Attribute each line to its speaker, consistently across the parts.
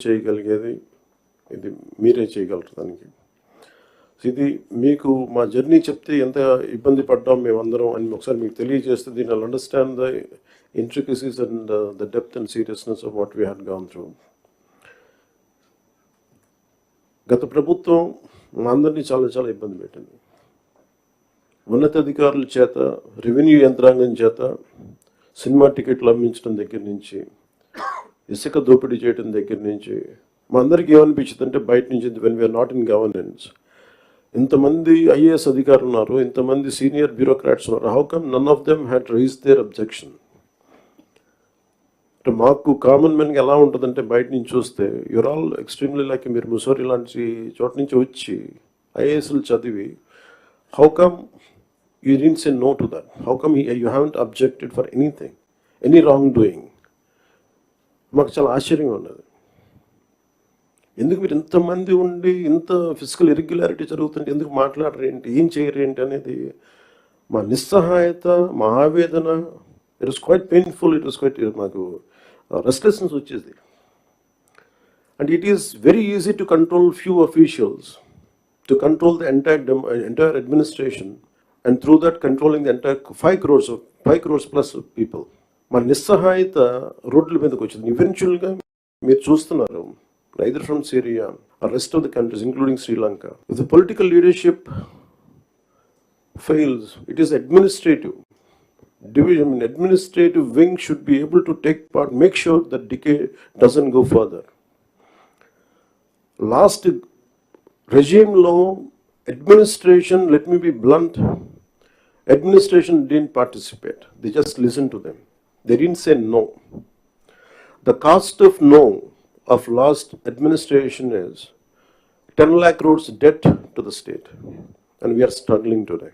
Speaker 1: చేయగలిగేది ఇది మీరే చేయగలరు దానికి. ఇది మీకు మా జర్నీ చెప్తే ఎంత ఇబ్బంది పడ్డాం మేమందరం అని ఒకసారి మీకు తెలియజేస్తే దీని understand the intricacies and the depth and seriousness of what we had gone through గత ప్రభుత్వం మా అందరినీ చాలా చాలా ఇబ్బంది పెట్టింది. ఉన్నతాధికారుల చేత రెవెన్యూ యంత్రాంగం చేత సినిమా టికెట్లు అమ్మించడం దగ్గర నుంచి ఇసుక దోపిడీ చేయడం దగ్గర నుంచి మా అందరికీ ఏమనిపించింది అంటే బయట నుంచి when we're not in governance ఇంతమంది ఐఏఎస్ అధికారులు ఉన్నారు ఇంతమంది సీనియర్ బ్యూరోక్రాట్స్ ఉన్నారు. How come none of them had raise their objection అంటే మాకు కామన్ మెన్కి ఎలా ఉంటుందంటే బయట నుంచి చూస్తే యువర్ ఆల్ ఎక్స్ట్రీమ్లీ లైక్ మీరు ముసోరి లాంటి చోట నుంచి వచ్చి ఐఏఎస్లు చదివి how come you didn't say no to that how come you haven't objected for anything any wrong doing మాకు చాలా ఆశ్చర్యంగా ఉన్నది. ఎందుకు మీరు ఇంతమంది ఉండి ఇంత ఫిజికల్ ఇరెగ్యులారిటీ జరుగుతుంటే ఎందుకు మాట్లాడరు ఏంటి ఏం చేయరు ఏంటి అనేది మా నిస్సహాయత మా ఆవేదన it is quite painful it is quite మాకు రెస్ట్లెస్నెస్ వచ్చేది. And it is very easy to control few officials to control the entire entire administration and through that controlling the entire five crores five crores plus people మన నిస్సహాయత రోడ్ల మీదకి వచ్చింది ఈవెన్చువల్గా మీరు చూస్తున్నారు either from Syria or rest of the countries, including Sri Lanka. If the political leadership fails, it is administrative. Division, I administrative wing should be able to take part, make sure that decay doesn't go further. Last regime law, administration, let me be blunt, administration didn't participate. They just listened to them. They didn't say no. The cost of no of last administration is 10 lakh crores debt to the state, and we are struggling today.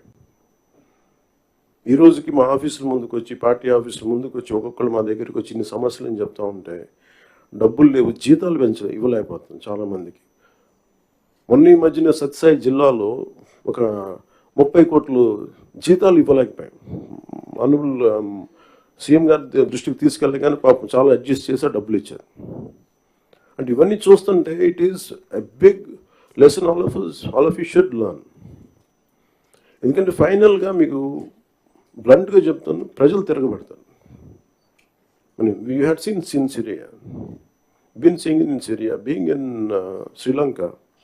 Speaker 1: ఈ రోజుకి మా ఆఫీసుల ముందుకు వచ్చి party ఆఫీసుల ముందుకు వచ్చి ఒక్కొక్కరు మా దగ్గరికి వచ్చి ఇన్ని సమస్యలు అని చెప్తా ఉంటే డబ్బులు లేవు జీతాలు పెంచ ఇవ్వలేకపోతుంది చాలామందికి మొన్న ఈ మధ్యన సత్సాయి జిల్లాలో ఒక ముప్పై కోట్లు జీతాలు ఇవ్వలేకపోయాం అనుబుల్ సీఎం గారి దృష్టికి తీసుకెళ్ళి కానీ పాపం చాలా అడ్జస్ట్ చేసి డబ్బులు ఇచ్చారు. అంటే ఇవన్నీ చూస్తుంటే it is a big lesson all of all of you should learn ఎందుకంటే ఫైనల్గా మీకు బ్లంట్గా చెప్తాను ప్రజలు తిరగబడతారు. You had seen in Syria been seeing in Syria being in Sri Lanka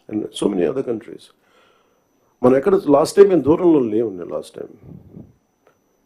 Speaker 1: and so many other countries మనం ఎక్కడ లాస్ట్ టైం మేము దూరంలో లేవు last time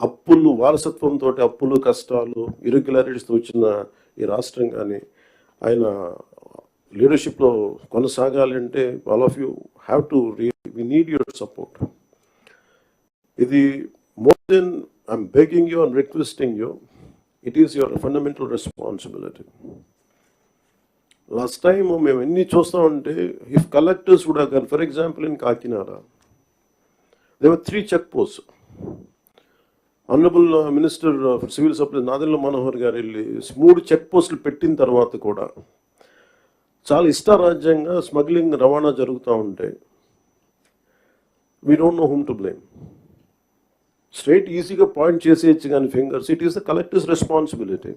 Speaker 1: అప్పులు వారసత్వంతో అప్పులు కష్టాలు ఇరెగ్యులారిటీస్తో వచ్చిన ఈ రాష్ట్రం కానీ ఆయన లీడర్షిప్లో కొనసాగాలి అంటే all of you have to we need your support. ఇది more than I'm begging you and requesting you it is your fundamental responsibility. Last time మేము ఎన్ని చూస్తామంటే ఇఫ్ కలెక్టర్స్ కూడా కానీ for example in Kakinada they were three check post honourable minister for civil supply Nadella Manohar గారు వెళ్ళి మూడు check పోస్టులు పెట్టిన తర్వాత కూడా చాలా ఇష్టారాజ్యంగా స్మగ్లింగ్ రవాణా జరుగుతూ ఉంటే we don't know whom to blame straight ఈజీగా పాయింట్ చేసేయచ్చు కానీ fingers it is the collectors responsibility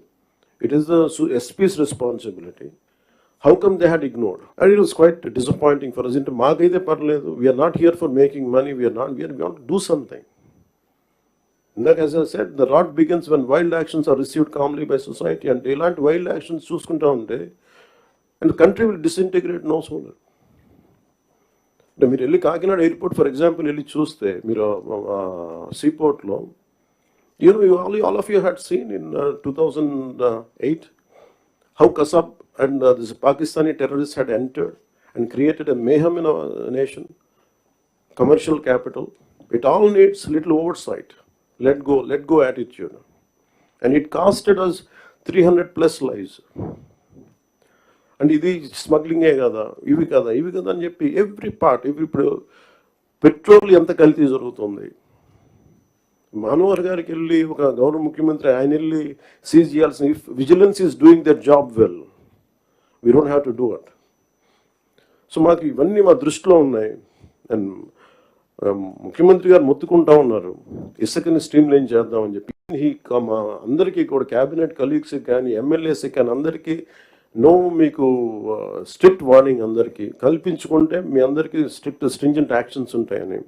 Speaker 1: it is the SPs responsibility how come they had ignored and it was quite disappointing for us అంటే మాకైతే పర్లేదు. We're not here for making money we're not we're want do something ఇందాక as I said the rot begins when wild actions are received calmly by society అంటే ఇలాంటి wild actions చూసుకుంటా ఉంటే and country will disintegrate no sooner అంటే మీరు వెళ్ళి Kakinada airport for example వెళ్ళి చూస్తే మీరు సీపోర్ట్లో You know, you, all, all of you had seen in uh, 2008 how Kasab and uh, this Pakistani terrorists had entered and created a mayhem in our nation, commercial capital. It all needs Let go let go, let and it costed us three hundred 300 plus and ఇది స్మగ్లింగే కదా ఇవి కదా ఇవి కదా అని చెప్పి every part every ఇప్పుడు పెట్రోల్ ఎంత కల్తీ జరుగుతుంది. మనోహర్ గారికి వెళ్ళి ఒక గౌరవ ముఖ్యమంత్రి ఆయన వెళ్ళి సీజ్ చేయాల్సిన if vigilance is doing their job well we don't have to do it so మాకు ఇవన్నీ మా దృష్టిలో ఉన్నాయి. అండ్ ముఖ్యమంత్రి గారు మొత్తుకుంటా ఉన్నారు. ఇసుకని స్ట్రీమ్ లైన్ చేద్దామని చెప్పి. మా అందరికీ కూడా క్యాబినెట్ కలీగ్స్ కానీ ఎమ్మెల్యేస్ కానీ అందరికీ నో మీకు స్ట్రిక్ట్ వార్నింగ్ అందరికీ. కల్పించుకుంటే మీ అందరికీ స్ట్రిక్ట్ స్ట్రింజెంట్ యాక్షన్స్ ఉంటాయని.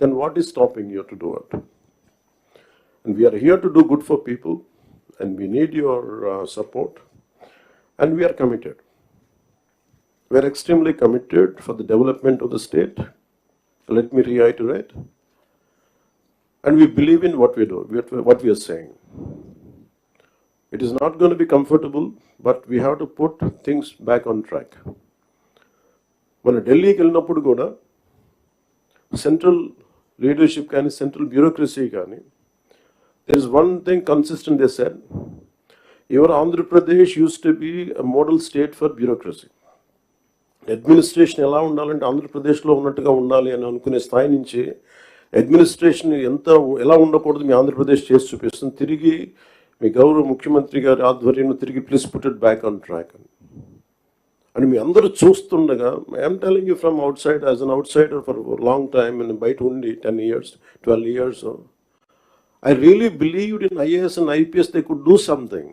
Speaker 1: Then what is stopping you to do it and we're here to do good for people and we need your support and we're committed we're extremely committed for the development of the state Let me reiterate. And we believe in what we do, what- what we are saying. It is not going to be comfortable, but we have to put things back on track. మన ఢిల్లీకి వెళ్ళినప్పుడు కూడా central leadership కానీ central bureaucracy కానీ there is one thing consistent they said your andhra pradesh used to be a model state for bureaucracy Administration ఎలా ఉండాలంటే ఆంధ్రప్రదేశ్లో ఉన్నట్టుగా ఉండాలి అని అనుకునే స్థాయి నుంచి అడ్మినిస్ట్రేషన్ ఎంత ఎలా ఉండకూడదు మీ ఆంధ్రప్రదేశ్ చేసి చూపిస్తుంది. తిరిగి మీ గౌరవ ముఖ్యమంత్రి గారి ఆధ్వర్యంలో తిరిగి please put it back on track అని. అని మీ అందరూ చూస్తుండగా I'm telling you from outside as an outsider for long time బయట ఉండి ten years twelve years I really believed in IAS and IPS they could do something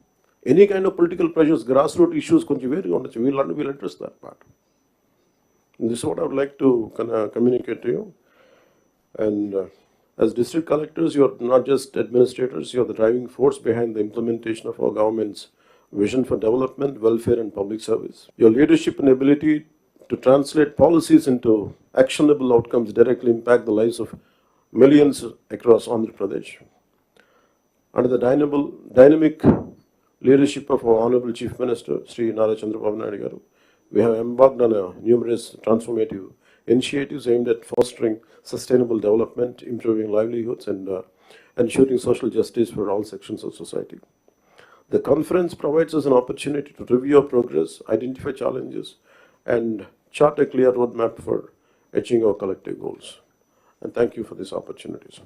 Speaker 1: really committed. Any kind of political pressures, grassroots issues, కొంచెం వేరుగా ఉండొచ్చు we'll, we'll address that part. And this is what I would like to kind of communicate to you. And uh, as district collectors, you are not just administrators, you are the driving force behind the implementation of our government's vision for development, welfare, and public service. Your leadership and ability to translate policies into actionable outcomes directly impact the lives of millions across Andhra Pradesh. Under the dynamic, dynamic leadership of our Honorable Chief Minister, Sri Nara Chandrababu Naidu we have embarked on a numerous transformative initiatives aimed at fostering sustainable development, improving livelihoods, and uh, ensuring social justice for all sections of society. The conference provides us an opportunity to review our progress, identify challenges, and chart a clear roadmap for achieving our collective goals. And thank you for this opportunity.